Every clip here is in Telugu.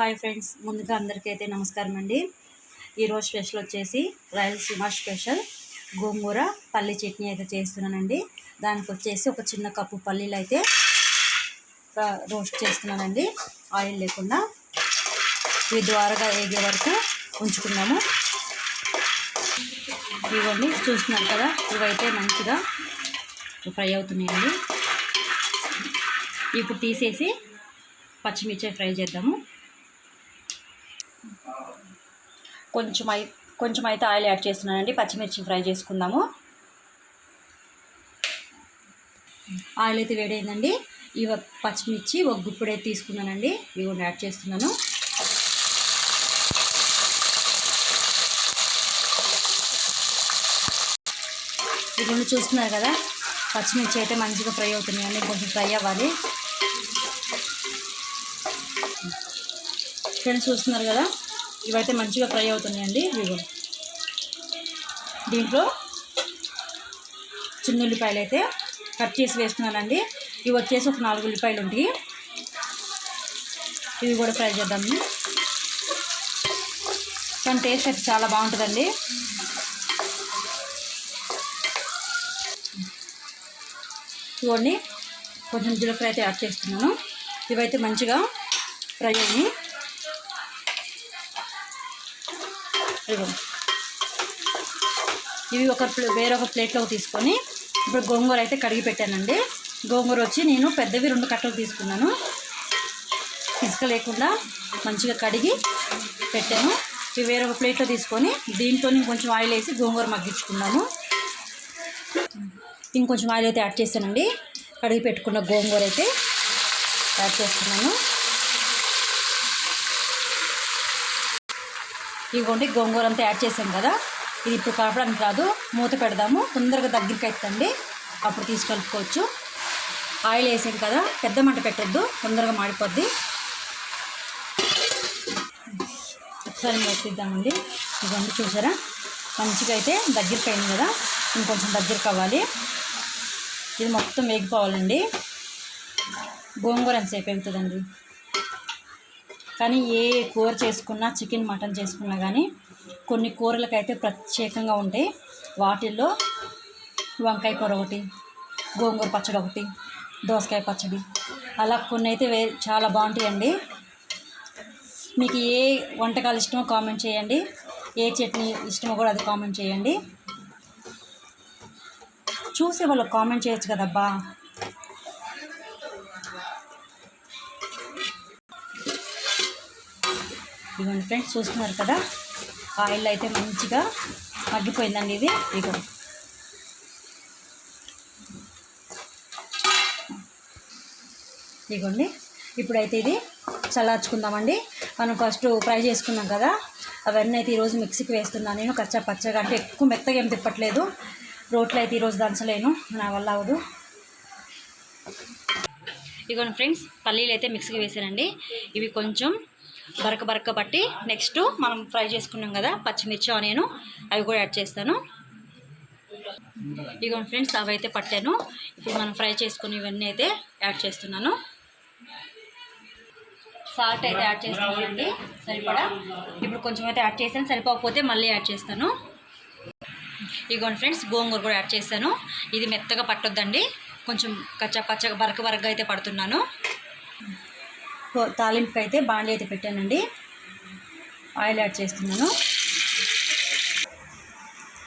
హాయ్ ఫ్రెండ్స్ ముందుగా అందరికైతే నమస్కారం అండి. ఈరోజు స్పెషల్ వచ్చేసి రాయలసీమ స్పెషల్. గోంగూర పల్లి చట్నీ అయితే చేస్తున్నానండి. దానికి వచ్చేసి ఒక చిన్న కప్పు పల్లీలు అయితే రోస్ట్ చేస్తున్నానండి. ఆయిల్ లేకుండా. ఇవి ద్వారగా వేగే వరకు ఉంచుకున్నాము ఇవన్నీ చూస్తున్నారు కదా ఇవైతే మంచిగా ఫ్రై అవుతున్నాయండి. ఇప్పుడు తీసేసి పచ్చిమిర్చి ఫ్రై చేద్దాము. కొంచెం అయి కొంచెం అయితే ఆయిల్ యాడ్ చేస్తున్నానండి. పచ్చిమిర్చి ఫ్రై చేసుకుందాము. ఆయిల్ అయితే వేడైందండి. ఈ పచ్చిమిర్చి ఒక గుప్పుడు అయితే తీసుకున్నానండి. ఇవి కూడా యాడ్ చేస్తున్నాను. ఇవి చూస్తున్నారు కదా? పచ్చిమిర్చి అయితే మంచిగా ఫ్రై అవుతున్నాయండి. కొంచెం ఫ్రై అవ్వాలి. ఫ్రెండ్స్ చూస్తున్నారు కదా? ఇవైతే మంచిగా ఫ్రై అవుతున్నాయండి. ఇవి దీంట్లో చిన్న ఉల్లిపాయలు అయితే కట్ చేసి వేస్తున్నానండి. ఇవి వచ్చేసి ఒక నాలుగు ఉల్లిపాయలు ఉంటాయి. ఇవి కూడా ఫ్రై చేద్దాము కానీ టేస్ట్ అయితే చాలా బాగుంటుందండి. ఇవన్నీ కొంచెం జీలకర్ర అయితే యాడ్ చేస్తున్నాను. ఇవైతే మంచిగా ఫ్రై అయ్యి ఇవి ఒక వేరొక ప్లేట్లో తీసుకొని ఇప్పుడు గోంగూర అయితే కడిగి పెట్టానండి. గోంగూర వచ్చి నేను పెద్దవి రెండు కట్టలు తీసుకున్నాను. ఇసుక లేకుండా మంచిగా కడిగి పెట్టాను. ఇవి వేరొక ప్లేట్లో తీసుకొని దీంతో కొంచెం ఆయిల్ వేసి గోంగూర మగ్గించుకున్నాను. ఇంకొంచెం ఆయిల్ అయితే యాడ్ చేశానండి. కడిగి పెట్టుకున్న గోంగూర అయితే యాడ్ చేస్తున్నాను. ఇదిగోండి గోంగూర అంతా యాడ్ చేసాం కదా. ఇది ఇప్పుడు కలపడానికి కాదు మూత పెడదాము. తొందరగా దగ్గరికి అవుతుంది అప్పుడు తీసుకెళ్ళుకోవచ్చు ఆయిల్ వేసాం కదా పెద్ద మంట పెట్టద్దు తొందరగా మాడిపోద్ది. ఒకసారి మెత్తిద్దామండి ఇదిగోండి చూసారా? మంచిగా అయితే దగ్గరికి అయింది కదా ఇంకొంచెం దగ్గరికి అవ్వాలి. ఇది మొత్తం వేగిపోవాలండి. గోంగూర ఎంతసేపు వెళ్తుందండి కానీ ఏ కూర చేసుకున్నా చికెన్ మటన్ చేసుకున్నా కానీ కొన్ని కూరలకైతే ప్రత్యేకంగా ఉంటాయి. వాటిల్లో వంకాయ కూర ఒకటి గోంగూర పచ్చడి ఒకటి దోసకాయ పచ్చడి. అలా కొన్ని అయితే వే చాలా బాగుంటాయండి. మీకు ఏ వంటకాలు ఇష్టమో కామెంట్ చేయండి. ఏ చట్నీ ఇష్టమో కూడా అది కామెంట్ చేయండి. చూసే వాళ్ళు కామెంట్ చేయొచ్చు కదబ్బా. ఇదిగోండి ఫ్రెండ్స్ చూస్తున్నారు కదా? ఆయిల్ అయితే మంచిగా మగ్గిపోయిందండి ఇది. ఇదిగో. ఇదిగోండి. ఇప్పుడైతే ఇది చల్లార్చుకుందామండి. మనం ఫస్ట్ ఫ్రై చేసుకున్నాం కదా అవన్నీ అయితే ఈరోజు మిక్సీకి వేస్తున్నాను నేను. కచ్చా పచ్చగా అంటే ఎక్కువ మెత్తగా ఏం తిప్పట్లేదు. రోట్లో అయితే ఈరోజు దంచలేను నా వల్ల అవదు ఇదిగోండి ఫ్రెండ్స్ పల్లీలు అయితే మిక్సీకి వేసానండి. ఇవి కొంచెం బరక బరక పట్టి నెక్స్ట్ మనం ఫ్రై చేసుకున్నాం కదా పచ్చిమిర్చి ఆనియన్ అవి కూడా యాడ్ చేస్తాను. ఇదిగోండి ఫ్రెండ్స్ అవి అయితే పట్టాను. ఇప్పుడు మనం ఫ్రై చేసుకుని ఇవన్నీ అయితే యాడ్ చేస్తున్నాను. సాల్ట్ అయితే యాడ్ చేస్తున్నానండి సరిపడా? ఇప్పుడు కొంచెం అయితే యాడ్ చేశాను సరిపోకపోతే మళ్ళీ యాడ్ చేస్తాను. ఇదిగోండి ఫ్రెండ్స్ గోంగూర కూడా యాడ్ చేస్తాను ఇది మెత్తగా పట్టొద్దండి కొంచెం కచ్చా పచ్చగా బరక బరక అయితే పడుతున్నాను. తాలింపుకి అయితే బాండ్లీ అయితే పెట్టానండి. ఆయిల్ యాడ్ చేస్తున్నాను.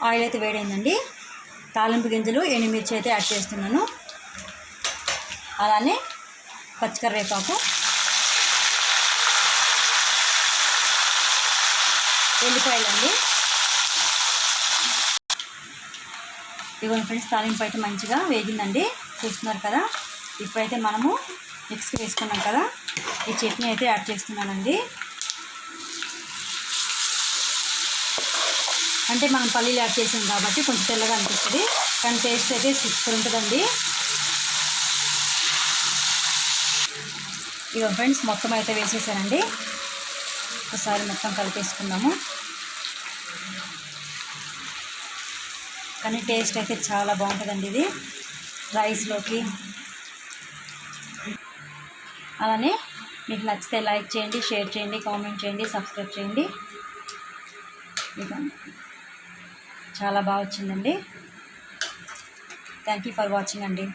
ఆయిల్ అయితే వేడైందండి. తాలింపు గింజలు ఎండుమిర్చి అయితే యాడ్ చేస్తున్నాను. అలానే పచ్చికర్రేపాకు ఎల్లిపాయలండి ఇవన్నీ ఫ్రెండ్స్ తాలింపు అయితే మంచిగా వేగిందండి. చూస్తున్నారు కదా? ఇప్పుడైతే మనము మిక్స్కి వేసుకున్నాం కదా? ఈ చట్నీ అయితే యాడ్ చేస్తున్నానండి. అంటే మనం పల్లీలు యాడ్ చేసాం కాబట్టి కొంచెం తెల్లగా అనిపిస్తుంది. కానీ టేస్ట్ అయితే సూపర్ ఉంటుందండి. ఇక ఫ్రెండ్స్ మొత్తం అయితే వేసేసానండి. ఒకసారి మొత్తం కలిపేసుకుందాము. కానీ టేస్ట్ అయితే చాలా బాగుంటుందండి ఇది. రైస్లోకి అలానే మీకు నచ్చితే లైక్ చేయండి షేర్ చేయండి కామెంట్ చేయండి సబ్స్క్రైబ్ చేయండి. ఇక చాలా బాగా వచ్చిందండి. థ్యాంక్ యూ ఫర్ వాచింగ్ అండి.